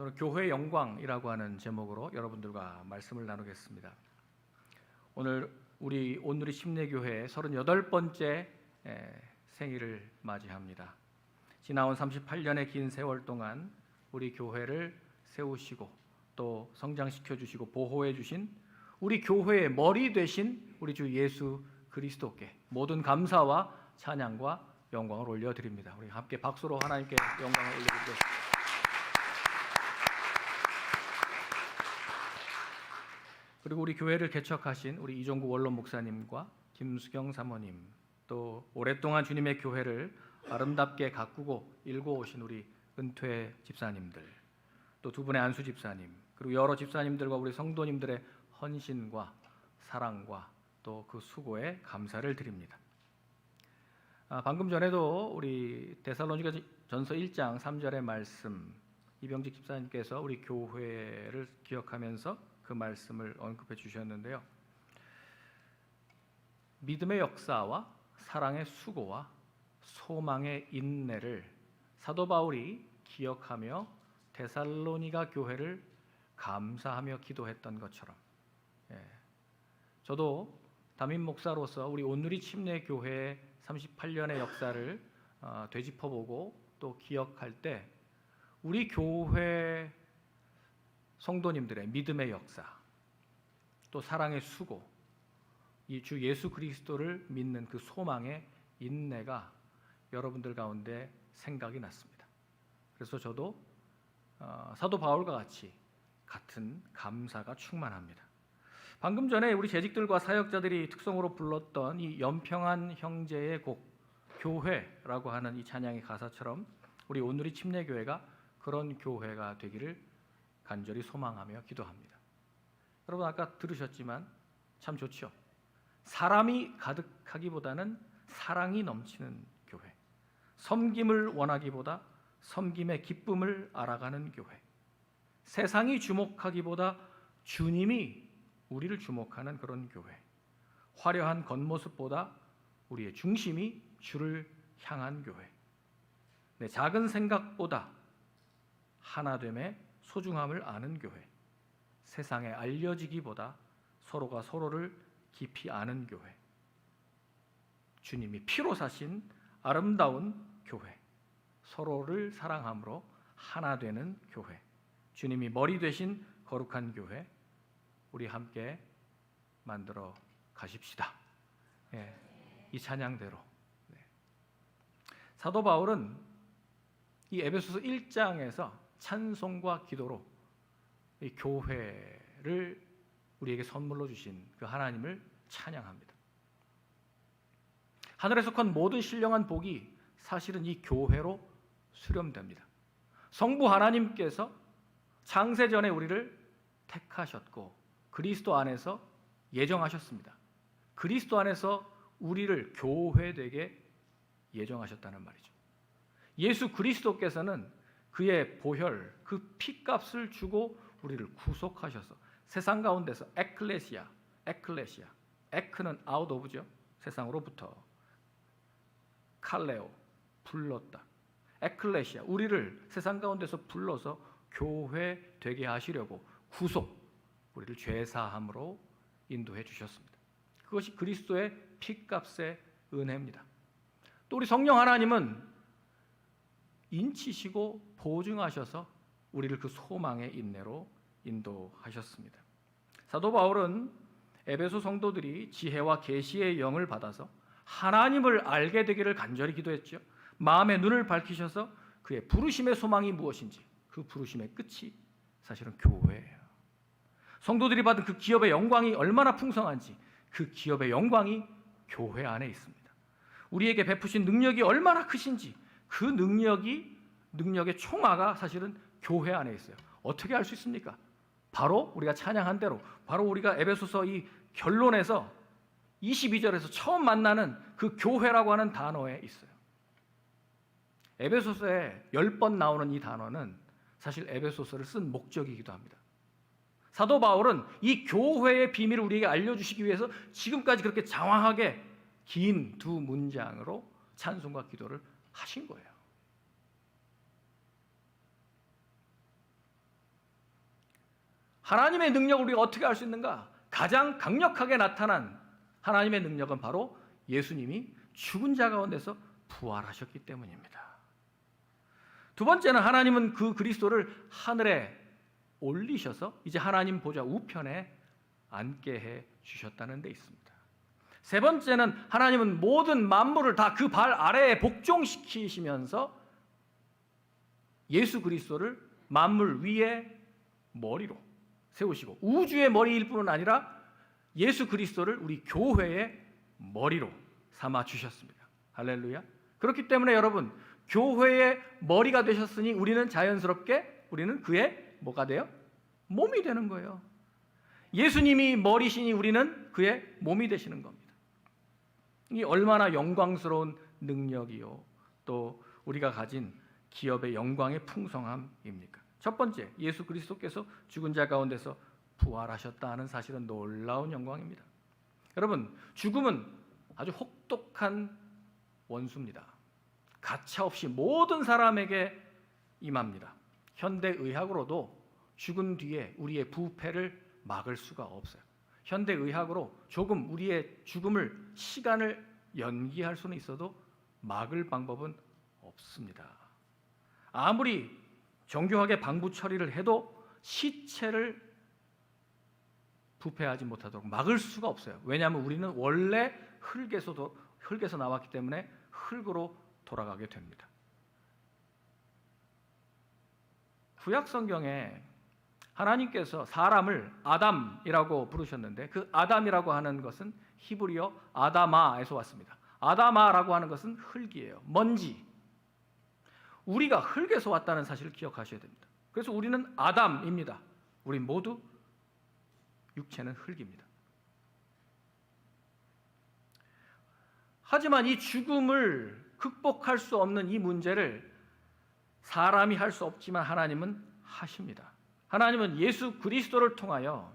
오늘 교회 영광이라고 하는 제목으로 여러분들과 말씀을 나누겠습니다. 오늘 우리 온누리 침례교회 38번째 생일을 맞이합니다. 지나온 38년의 긴 세월 동안 우리 교회를 세우시고 또 성장시켜 주시고 보호해 주신 우리 교회의 머리 되신 우리 주 예수 그리스도께 모든 감사와 찬양과 영광을 올려 드립니다. 우리 함께 박수로 하나님께 영광을 올려드리겠습니다. 그리고 우리 교회를 개척하신 우리 이종구 원로 목사님과 김수경 사모님 또 오랫동안 주님의 교회를 아름답게 가꾸고 일궈 오신 우리 은퇴 집사님들 또 두 분의 안수 집사님 그리고 여러 집사님들과 우리 성도님들의 헌신과 사랑과 또 그 수고에 감사를 드립니다. 아, 방금 전에도 우리 데살로니가 전서 1장 3절의 말씀 이병직 집사님께서 우리 교회를 기억하면서 그 말씀을 언급해 주셨는데요. 믿음의 역사와 사랑의 수고와 소망의 인내를 사도 바울이 기억하며 데살로니가 교회를 감사하며 기도했던 것처럼 예, 저도 담임 목사로서 우리 온누리 침례 교회의 38년의 역사를 어, 되짚어보고 또 기억할 때 우리 교회 성도님들의 믿음의 역사, 또 사랑의 수고, 이 주 예수 그리스도를 믿는 그 소망의 인내가 여러분들 가운데 생각이 났습니다. 그래서 저도 어, 사도 바울과 같이 같은 감사가 충만합니다. 방금 전에 우리 재직들과 사역자들이 특성으로 불렀던 이 연평한 형제의 곡 교회라고 하는 이 찬양의 가사처럼 우리 오늘의 침례교회가 그런 교회가 되기를 간절히 소망하며 기도합니다. 여러분 아까 들으셨지만 참 좋죠. 사람이 가득하기보다는 사랑이 넘치는 교회. 섬김을 원하기보다 섬김의 기쁨을 알아가는 교회. 세상이 주목하기보다 주님이 우리를 주목하는 그런 교회. 화려한 겉모습보다 우리의 중심이 주를 향한 교회. 내 작은 생각보다 하나됨의 소중함을 아는 교회. 세상에 알려지기보다 서로가 서로를 깊이 아는 교회. 주님이 피로 사신 아름다운 교회. 서로를 사랑함으로 하나 되는 교회. 주님이 머리 되신 거룩한 교회. 우리 함께 만들어 가십시다. 예, 이 찬양대로. 네. 사도 바울은 이 에베소서 1장에서 찬송과 기도로 이 교회를 우리에게 선물로 주신 그 하나님을 찬양합니다. 하늘에 속한 모든 신령한 복이 사실은 이 교회로 수렴됩니다. 성부 하나님께서 창세 전에 우리를 택하셨고 그리스도 안에서 예정하셨습니다. 그리스도 안에서 우리를 교회 되게 예정하셨다는 말이죠. 예수 그리스도께서는 그의 보혈, 그 피값을 주고 우리를 구속하셔서 세상 가운데서 에클레시아, 에클레시아, 에크는 아웃 오브죠. 세상으로부터 칼레오 불렀다. 에클레시아 우리를 세상 가운데서 불러서 교회 되게 하시려고 구속 우리를 죄 사함으로 인도해 주셨습니다. 그것이 그리스도의 피값의 은혜입니다. 또 우리 성령 하나님은 인치시고 보증하셔서 우리를 그 소망의 인내로 인도하셨습니다. 사도 바울은 에베소 성도들이 지혜와 계시의 영을 받아서 하나님을 알게 되기를 간절히 기도했죠. 마음의 눈을 밝히셔서 그의 부르심의 소망이 무엇인지 그 부르심의 끝이 사실은 교회예요. 성도들이 받은 그 기업의 영광이 얼마나 풍성한지 그 기업의 영광이 교회 안에 있습니다. 우리에게 베푸신 능력이 얼마나 크신지 그 능력이 능력의 총화가 사실은 교회 안에 있어요. 어떻게 알 수 있습니까? 바로 우리가 찬양한 대로 바로 우리가 에베소서 이 결론에서 22절에서 처음 만나는 그 교회라고 하는 단어에 있어요. 에베소서에 10번 나오는 이 단어는 사실 에베소서를 쓴 목적이기도 합니다. 사도 바울은 이 교회의 비밀을 우리에게 알려주시기 위해서 지금까지 그렇게 장황하게 긴 두 문장으로 찬송과 기도를 하신 거예요. 하나님의 능력을 우리가 어떻게 알 수 있는가? 가장 강력하게 나타난 하나님의 능력은 바로 예수님이 죽은 자 가운데서 부활하셨기 때문입니다. 두 번째는 하나님은 그 그리스도를 하늘에 올리셔서 이제 하나님 보좌 우편에 앉게 해 주셨다는 데 있습니다. 세 번째는 하나님은 모든 만물을 다 그 발 아래에 복종시키시면서 예수 그리스도를 만물 위에 머리로 세우시고 우주의 머리일 뿐은 아니라 예수 그리스도를 우리 교회의 머리로 삼아 주셨습니다. 할렐루야. 그렇기 때문에 여러분 교회의 머리가 되셨으니 우리는 자연스럽게 우리는 그의 뭐가 돼요? 몸이 되는 거예요. 예수님이 머리시니 우리는 그의 몸이 되시는 겁니다. 이 얼마나 영광스러운 능력이요. 또 우리가 가진 기업의 영광의 풍성함입니까? 첫 번째, 예수 그리스도께서 죽은 자 가운데서 부활하셨다 하는 사실은 놀라운 영광입니다. 여러분, 죽음은 아주 혹독한 원수입니다. 가차 없이 모든 사람에게 임합니다. 현대 의학으로도 죽은 뒤에 우리의 부패를 막을 수가 없어요. 현대 의학으로 조금 우리의 죽음을 시간을 연기할 수는 있어도 막을 방법은 없습니다. 아무리 정교하게 방부 처리를 해도 시체를 부패하지 못하도록 막을 수가 없어요. 왜냐하면 우리는 원래 흙에서 도 흙에서 나왔기 때문에 흙으로 돌아가게 됩니다. 구약 성경에 하나님께서 사람을 아담이라고 부르셨는데 그 아담이라고 하는 것은 히브리어 아다마에서 왔습니다. 아다마라고 하는 것은 흙이에요. 먼지. 우리가 흙에서 왔다는 사실을 기억하셔야 됩니다. 그래서 우리는 아담입니다. 우리 모두 육체는 흙입니다. 하지만 이 죽음을 극복할 수 없는 이 문제를 사람이 할 수 없지만 하나님은 하십니다. 하나님은 예수 그리스도를 통하여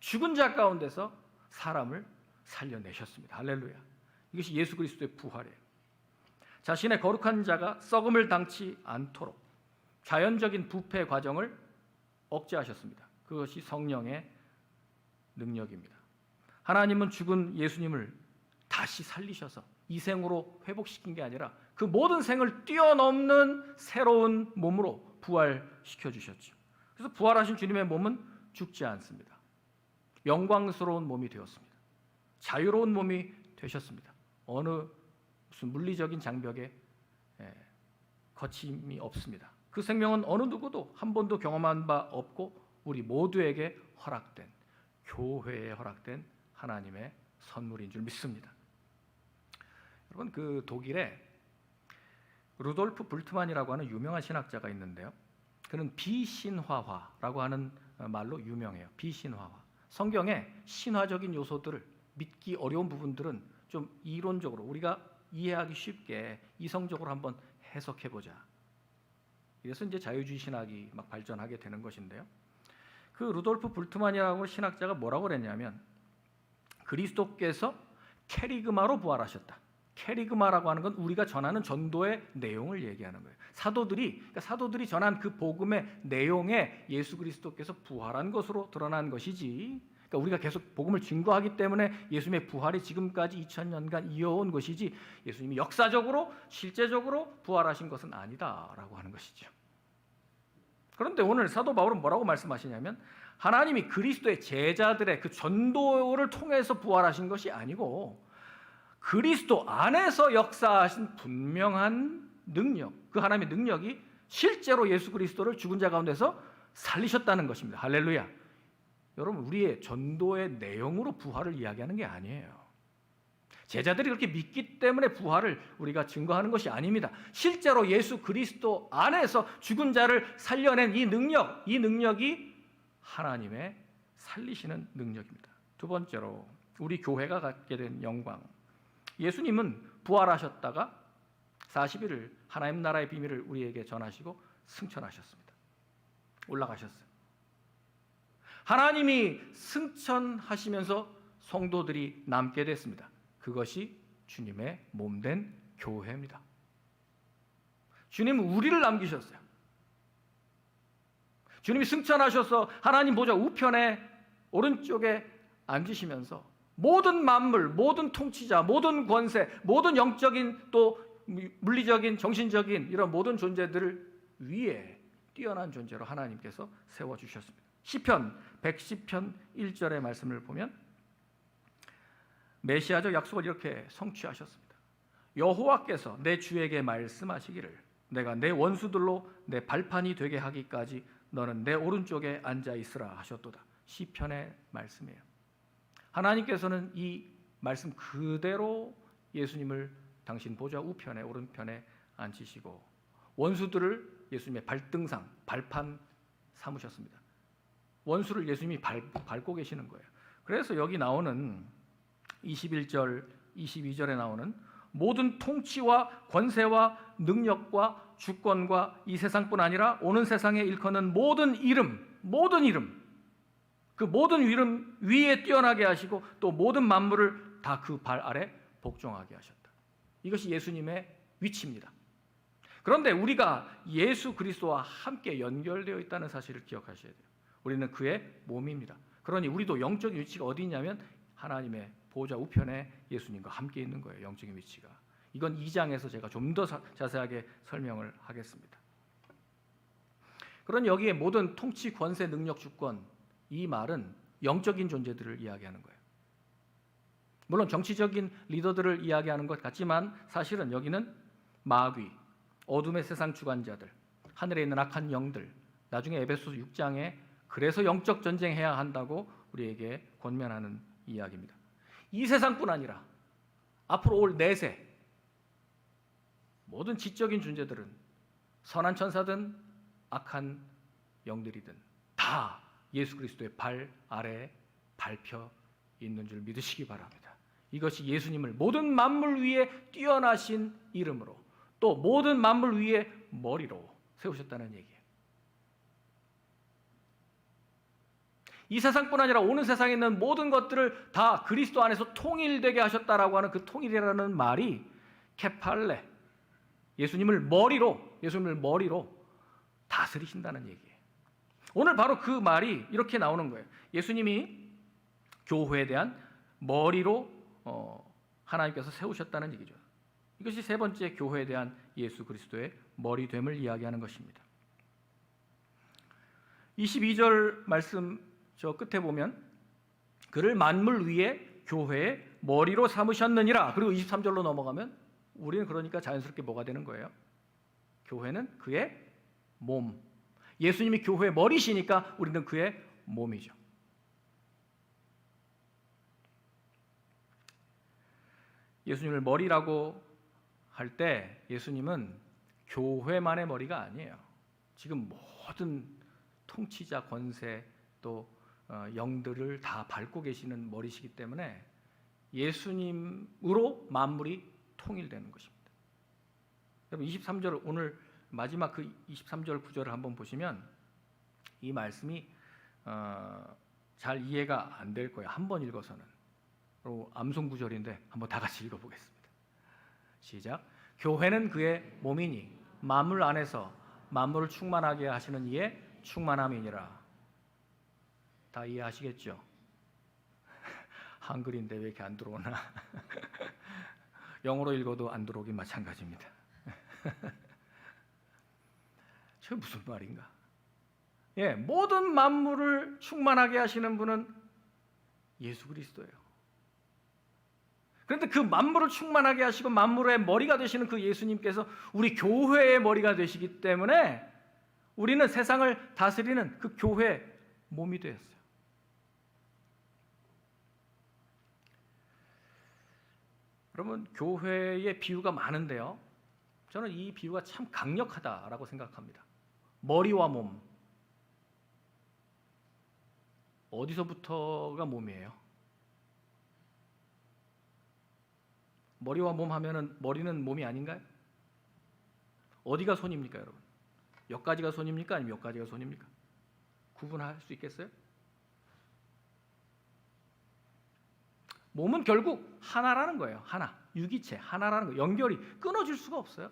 죽은 자 가운데서 사람을 살려내셨습니다. 할렐루야. 이것이 예수 그리스도의 부활이에요. 자신의 거룩한 자가 썩음을 당치 않도록 자연적인 부패 과정을 억제하셨습니다. 그것이 성령의 능력입니다. 하나님은 죽은 예수님을 다시 살리셔서 이 생으로 회복시킨 게 아니라 그 모든 생을 뛰어넘는 새로운 몸으로 부활시켜 주셨죠. 그래서 부활하신 주님의 몸은 죽지 않습니다. 영광스러운 몸이 되었습니다. 자유로운 몸이 되셨습니다. 어느 무슨 물리적인 장벽에 예, 거침이 없습니다. 그 생명은 어느 누구도 한 번도 경험한 바 없고 우리 모두에게 허락된 교회에 허락된 하나님의 선물인 줄 믿습니다. 여러분 그 독일에 루돌프 불트만이라고 하는 유명한 신학자가 있는데요. 그는 비신화화라고 하는 말로 유명해요. 비신화화. 성경의 신화적인 요소들을 믿기 어려운 부분들은 좀 이론적으로 우리가 이해하기 쉽게 이성적으로 한번 해석해 보자. 그래서 이제 자유주의 신학이 막 발전하게 되는 것인데요. 그 루돌프 불트만이라고 신학자가 뭐라고 그랬냐면 그리스도께서 캐리그마로 부활하셨다. 캐리그마라고 하는 건 우리가 전하는 전도의 내용을 얘기하는 거예요. 사도들이 그러니까 사도들이 전한 그 복음의 내용에 예수 그리스도께서 부활한 것으로 드러난 것이지. 그러니까 우리가 계속 복음을 증거하기 때문에 예수님의 부활이 지금까지 2000년간 이어온 것이지 예수님이 역사적으로 실제적으로 부활하신 것은 아니다라고 하는 것이죠. 그런데 오늘 사도 바울은 뭐라고 말씀하시냐면 하나님이 그리스도의 제자들의 그 전도를 통해서 부활하신 것이 아니고 그리스도 안에서 역사하신 분명한 능력, 그 하나님의 능력이 실제로 예수 그리스도를 죽은 자 가운데서 살리셨다는 것입니다. 할렐루야. 여러분, 우리의 전도의 내용으로 부활을 이야기하는 게 아니에요. 제자들이 그렇게 믿기 때문에 부활을 우리가 증거하는 것이 아닙니다. 실제로 예수 그리스도 안에서 죽은 자를 살려낸 이 능력, 이 능력이 하나님의 살리시는 능력입니다. 두 번째로 우리 교회가 갖게 된 영광. 예수님은 부활하셨다가 40일을 하나님 나라의 비밀을 우리에게 전하시고 승천하셨습니다. 올라가셨어요. 하나님이 승천하시면서 성도들이 남게 됐습니다. 그것이 주님의 몸된 교회입니다. 주님은 우리를 남기셨어요. 주님이 승천하셔서 하나님 보좌 우편에 오른쪽에 앉으시면서 모든 만물, 모든 통치자, 모든 권세, 모든 영적인 또 물리적인 정신적인 이런 모든 존재들을 위에 뛰어난 존재로 하나님께서 세워 주셨습니다. 시편 110편 1절의 말씀을 보면 메시아적 약속을 이렇게 성취하셨습니다. 여호와께서 내 주에게 말씀하시기를 내가 내 원수들로 내 발판이 되게 하기까지 너는 내 오른쪽에 앉아 있으라 하셨도다. 시편의 말씀이에요. 하나님께서는 이 말씀 그대로 예수님을 당신 보좌 우편에 오른편에 앉히시고 원수들을 예수님의 발등상 발판 삼으셨습니다. 원수를 예수님이 밟, 밟고 계시는 거예요. 그래서 여기 나오는 21절, 22절에 나오는 모든 통치와 권세와 능력과 주권과 이 세상뿐 아니라 오는 세상에 일컫는 모든 이름, 모든 이름, 그 모든 이름 위에 뛰어나게 하시고 또 모든 만물을 다 그 발 아래 복종하게 하셨다. 이것이 예수님의 위치입니다. 그런데 우리가 예수 그리스도와 함께 연결되어 있다는 사실을 기억하셔야 돼요. 우리는 그의 몸입니다. 그러니 우리도 영적인 위치가 어디 있냐면 하나님의 보좌 우편에 예수님과 함께 있는 거예요. 영적인 위치가. 이건 2장에서 제가 좀 더 자세하게 설명을 하겠습니다. 그런 여기에 모든 통치, 권세, 능력, 주권 이 말은 영적인 존재들을 이야기하는 거예요. 물론 정치적인 리더들을 이야기하는 것 같지만 사실은 여기는 마귀, 어둠의 세상 주관자들, 하늘에 있는 악한 영들, 나중에 에베소 6장에 그래서 영적 전쟁해야 한다고 우리에게 권면하는 이야기입니다. 이 세상뿐 아니라 앞으로 올 내세 모든 지적인 존재들은 선한 천사든 악한 영들이든 다 예수 그리스도의 발 아래 밟혀 있는 줄 믿으시기 바랍니다. 이것이 예수님을 모든 만물 위에 뛰어나신 이름으로 또 모든 만물 위에 머리로 세우셨다는 얘기예요. 이 세상뿐 아니라 오는 세상에 있는 모든 것들을 다 그리스도 안에서 통일되게 하셨다라고 하는 그 통일이라는 말이 케팔레 예수님을 머리로 예수님을 머리로 다스리신다는 얘기예요. 오늘 바로 그 말이 이렇게 나오는 거예요. 예수님이 교회에 대한 머리로 어, 하나님께서 세우셨다는 얘기죠. 이것이 세 번째 교회에 대한 예수 그리스도의 머리됨을 이야기하는 것입니다. 22절 말씀 저 끝에 보면 그를 만물 위에 교회의 머리로 삼으셨느니라. 그리고 23절로 넘어가면 우리는 그러니까 자연스럽게 뭐가 되는 거예요? 교회는 그의 몸. 예수님이 교회의 머리시니까 우리는 그의 몸이죠. 예수님을 머리라고 할 때 예수님은 교회만의 머리가 아니에요. 지금 모든 통치자 권세 또 어, 영들을 다 밟고 계시는 머리시기 때문에 예수님으로 만물이 통일되는 것입니다. 여러분 23절 오늘 마지막 그 23절 구절을 한번 보시면 이 말씀이 어, 잘 이해가 안 될 거예요. 한 번 읽어서는. 그리고 암송 구절인데 한번 다 같이 읽어 보겠습니다. 시작. 교회는 그의 몸이니 만물 안에서 만물을 충만하게 하시는 이의 충만함이니라. 다 이해하시겠죠? 한글인데 왜 이렇게 안 들어오나? 영어로 읽어도 안 들어오긴 마찬가지입니다. 저 무슨 말인가? 예, 모든 만물을 충만하게 하시는 분은 예수 그리스도예요. 그런데 그 만물을 충만하게 하시고 만물의 머리가 되시는 그 예수님께서 우리 교회의 머리가 되시기 때문에 우리는 세상을 다스리는 그 교회 몸이 되었어요. 여러분 교회의 비유가 많은데요. 저는 이 비유가 참 강력하다라고 생각합니다. 머리와 몸 어디서부터가 몸이에요? 머리와 몸 하면은 머리는 몸이 아닌가요? 어디가 손입니까, 여러분? 여기까지가 손입니까? 아니면 여기까지가 손입니까? 구분할 수 있겠어요? 몸은 결국 하나라는 거예요. 하나. 유기체, 하나라는 거. 연결이 끊어질 수가 없어요.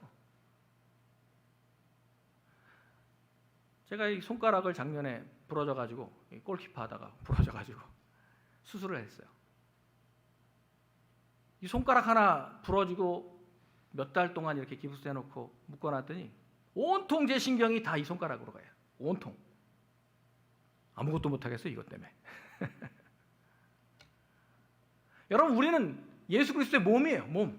제가 이 손가락을 작년에 부러져 가지고 골키퍼 하다가 부러져 가지고 수술을 했어요. 이 손가락 하나 부러지고 몇 달 동안 이렇게 기부스 해놓고 묶어놨더니 온통 제 신경이 다 이 손가락으로 가요. 온통. 아무것도 못하겠어요 이것 때문에. 여러분 우리는 예수 그리스도의 몸이에요 몸.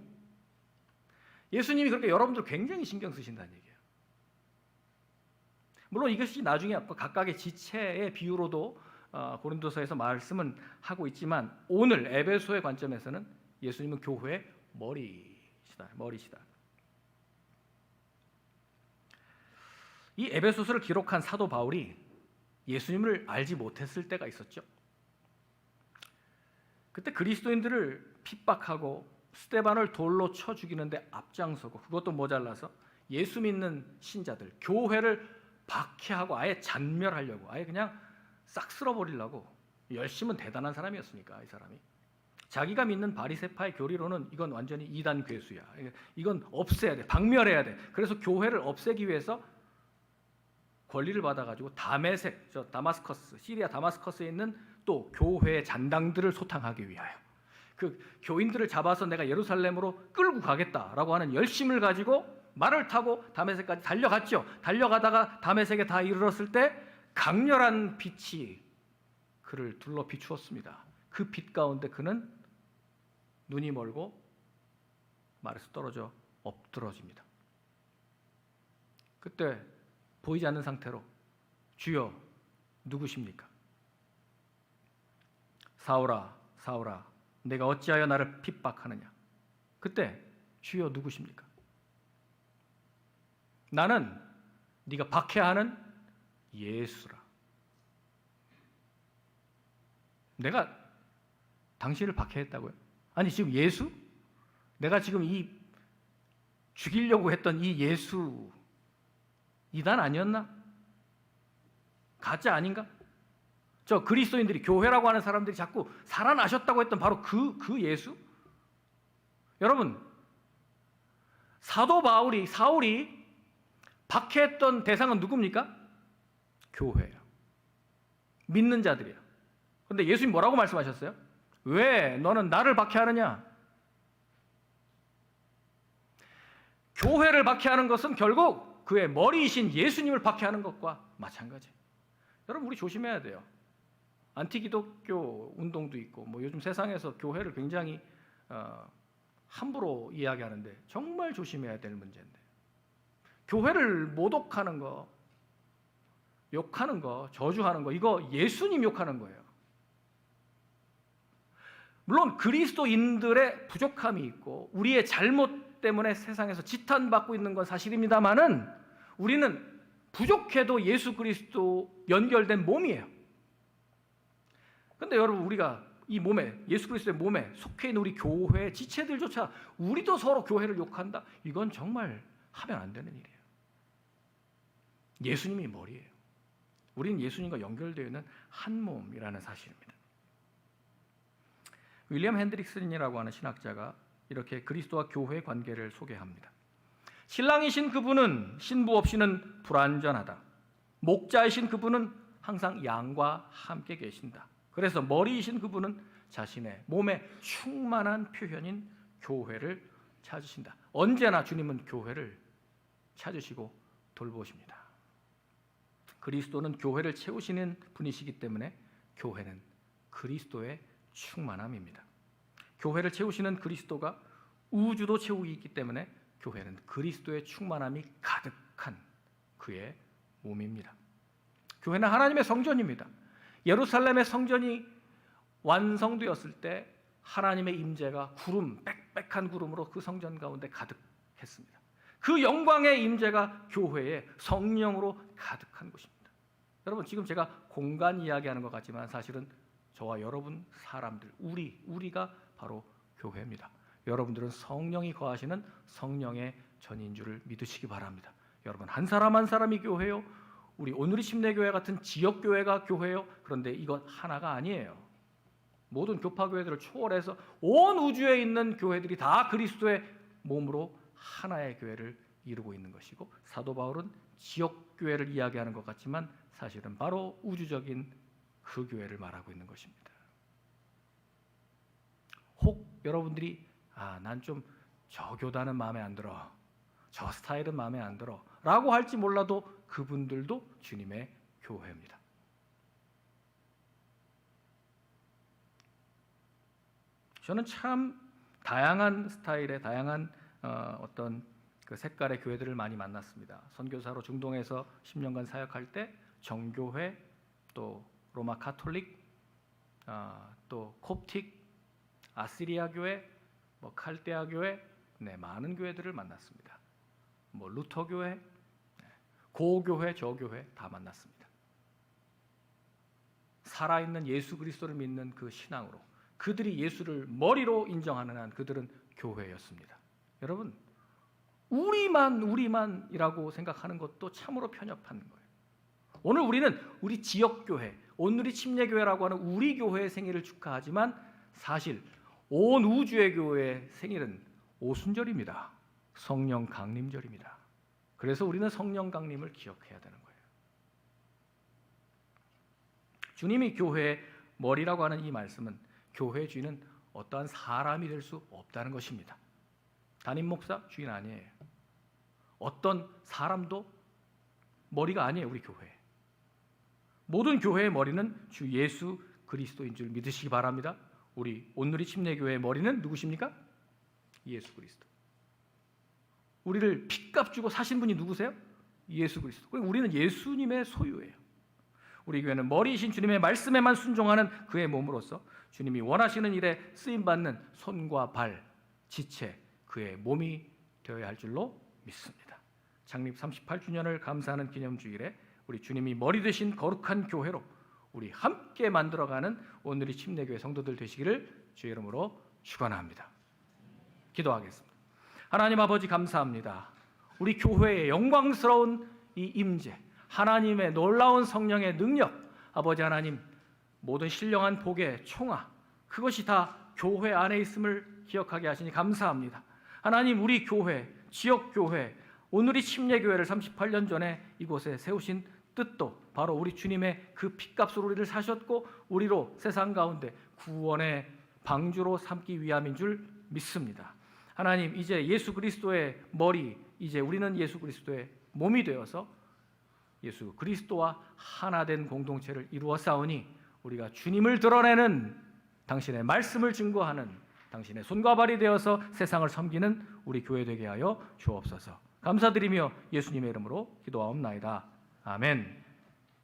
예수님이 그렇게 여러분들 굉장히 신경 쓰신다는 얘기예요. 물론 이것이 나중에 각각의 지체의 비유로도 어, 고린도서에서 말씀은 하고 있지만 오늘 에베소의 관점에서는 예수님은 교회의 머리시다. 머리시다. 이 에베소서를 기록한 사도 바울이 예수님을 알지 못했을 때가 있었죠. 그때 그리스도인들을 핍박하고 스테반을 돌로 쳐 죽이는데 앞장서고 그것도 모자라서 예수 믿는 신자들 교회를 박해하고 아예 잔멸하려고 아예 그냥 싹 쓸어버리려고 열심은 대단한 사람이었으니까 이 사람이. 자기가 믿는 바리세파의 교리로는 이건 완전히 이단 괴수야. 이건 없애야 돼 박멸해야 돼. 그래서 교회를 없애기 위해서 권리를 받아가지고 다메섹 저 다마스커스 시리아 다마스커스에 있는 또 교회 잔당들을 소탕하기 위하여. 그 교인들을 잡아서 내가 예루살렘으로 끌고 가겠다라고 하는 열심을 가지고 말을 타고 다메섹까지 달려갔죠. 달려가다가 다메섹에 다 이르렀을 때 강렬한 빛이 그를 둘러 비추었습니다. 그 빛 가운데 그는 눈이 멀고 말에서 떨어져 엎드러집니다. 그때 보이지 않는 상태로 주여 누구십니까? 사오라 사오라 내가 어찌하여 나를 핍박하느냐? 그때 주여 누구십니까? 나는 네가 박해하는 예수라. 내가 당신을 박해했다고요? 아니 지금 예수? 내가 지금 이 죽이려고 했던 이 예수 이단 아니었나? 가짜 아닌가? 저 그리스도인들이 교회라고 하는 사람들이 자꾸 살아나셨다고 했던 바로 그, 그 예수? 여러분, 사도 바울이, 사울이 박해했던 대상은 누굽니까? 교회예요. 믿는 자들이에요. 근데 예수님 뭐라고 말씀하셨어요? 왜 너는 나를 박해하느냐? 교회를 박해하는 것은 결국 그의 머리이신 예수님을 박해하는 것과 마찬가지. 여러분 우리 조심해야 돼요. 안티기독교 운동도 있고 뭐 요즘 세상에서 교회를 굉장히 어, 함부로 이야기하는데 정말 조심해야 될 문제인데 교회를 모독하는 거, 욕하는 거, 저주하는 거 이거 예수님 욕하는 거예요. 물론 그리스도인들의 부족함이 있고 우리의 잘못 때문에 세상에서 지탄받고 있는 건 사실입니다만은 우리는 부족해도 예수 그리스도 연결된 몸이에요. 근데 여러분 우리가 이 몸에 예수 그리스도의 몸에 속해 있는 우리 교회 지체들조차 우리도 서로 교회를 욕한다. 이건 정말 하면 안 되는 일이에요. 예수님이 머리예요. 우리는 예수님과 연결되어 있는 한 몸이라는 사실입니다. 윌리엄 핸드릭슨이라고 하는 신학자가 이렇게 그리스도와 교회의 관계를 소개합니다. 신랑이신 그분은 신부 없이는 불완전하다. 목자이신 그분은 항상 양과 함께 계신다. 그래서 머리이신 그분은 자신의 몸의 충만한 표현인 교회를 찾으신다. 언제나 주님은 교회를 찾으시고 돌보십니다. 그리스도는 교회를 채우시는 분이시기 때문에 교회는 그리스도의 충만함입니다. 교회를 채우시는 그리스도가 우주도 채우기 때문에 교회는 그리스도의 충만함이 가득한 그의 몸입니다. 교회는 하나님의 성전입니다. 예루살렘의 성전이 완성되었을 때 하나님의 임재가 구름 빽빽한 구름으로 그 성전 가운데 가득했습니다. 그 영광의 임재가 교회의 성령으로 가득한 곳입니다. 여러분 지금 제가 공간 이야기하는 것 같지만 사실은 저와 여러분 사람들 우리 우리가 바로 교회입니다. 여러분들은 성령이 거하시는 성령의 전인 줄을 믿으시기 바랍니다. 여러분 한 사람 한 사람이 교회요. 우리 오늘의 침례교회 같은 지역 교회가 교회요. 그런데 이건 하나가 아니에요. 모든 교파 교회들을 초월해서 온 우주에 있는 교회들이 다 그리스도의 몸으로 하나의 교회를 이루고 있는 것이고 사도 바울은 지역 교회를 이야기하는 것 같지만 사실은 바로 우주적인 그 교회를 말하고 있는 것입니다. 혹 여러분들이 아, 난 좀 저 교단은 마음에 안 들어. 저 스타일은 마음에 안 들어. 라고 할지 몰라도 그분들도 주님의 교회입니다. 저는 참 다양한 스타일의 다양한 어, 어떤 그 색깔의 교회들을 많이 만났습니다. 선교사로 중동에서 10년간 사역할 때 정교회, 또 로마 카톨릭, 아, 또 콥틱, 아시리아 교회, 뭐 칼데아 교회, 네 많은 교회들을 만났습니다. 뭐 루터 교회, 네, 고교회, 저교회 다 만났습니다. 살아있는 예수 그리스도를 믿는 그 신앙으로 그들이 예수를 머리로 인정하는 한 그들은 교회였습니다. 여러분 우리만 우리만이라고 생각하는 것도 참으로 편협한 거예요. 오늘 우리는 우리 지역 교회, 오늘이 침례 교회라고 하는 우리 교회의 생일을 축하하지만 사실 온 우주의 교회의 생일은 오순절입니다. 성령 강림절입니다. 그래서 우리는 성령 강림을 기억해야 되는 거예요. 주님이 교회의 머리라고 하는 이 말씀은 교회 주인은 어떠한 사람이 될 수 없다는 것입니다. 담임 목사 주인 아니에요. 어떤 사람도 머리가 아니에요, 우리 교회. 모든 교회의 머리는 주 예수 그리스도인 줄 믿으시기 바랍니다. 우리 오늘의 침례교회의 머리는 누구십니까? 예수 그리스도. 우리를 핏값 주고 사신 분이 누구세요? 예수 그리스도. 우리는 예수님의 소유예요. 우리 교회는 머리이신 주님의 말씀에만 순종하는 그의 몸으로서 주님이 원하시는 일에 쓰임 받는 손과 발, 지체, 그의 몸이 되어야 할 줄로 믿습니다. 창립 38주년을 감사하는 기념 주일에 우리 주님이 머리 되신 거룩한 교회로 우리 함께 만들어가는 오늘의 침례교회 성도들 되시기를 주의 이름으로 축원합니다. 기도하겠습니다. 하나님 아버지 감사합니다. 우리 교회의 영광스러운 이 임재, 하나님의 놀라운 성령의 능력, 아버지 하나님 모든 신령한 복의 총화 그것이 다 교회 안에 있음을 기억하게 하시니 감사합니다. 하나님 우리 교회, 지역 교회, 오늘이 침례 교회를 38년 전에 이곳에 세우신 뜻도 바로 우리 주님의 그 핏값으로 우리를 사셨고 우리로 세상 가운데 구원의 방주로 삼기 위함인 줄 믿습니다. 하나님 이제 예수 그리스도의 머리 이제 우리는 예수 그리스도의 몸이 되어서 예수 그리스도와 하나 된 공동체를 이루어 싸우니 우리가 주님을 드러내는 당신의 말씀을 증거하는 당신의 손과 발이 되어서 세상을 섬기는 우리 교회 되게 하여 주옵소서. 감사드리며 예수님의 이름으로 기도하옵나이다. 아멘.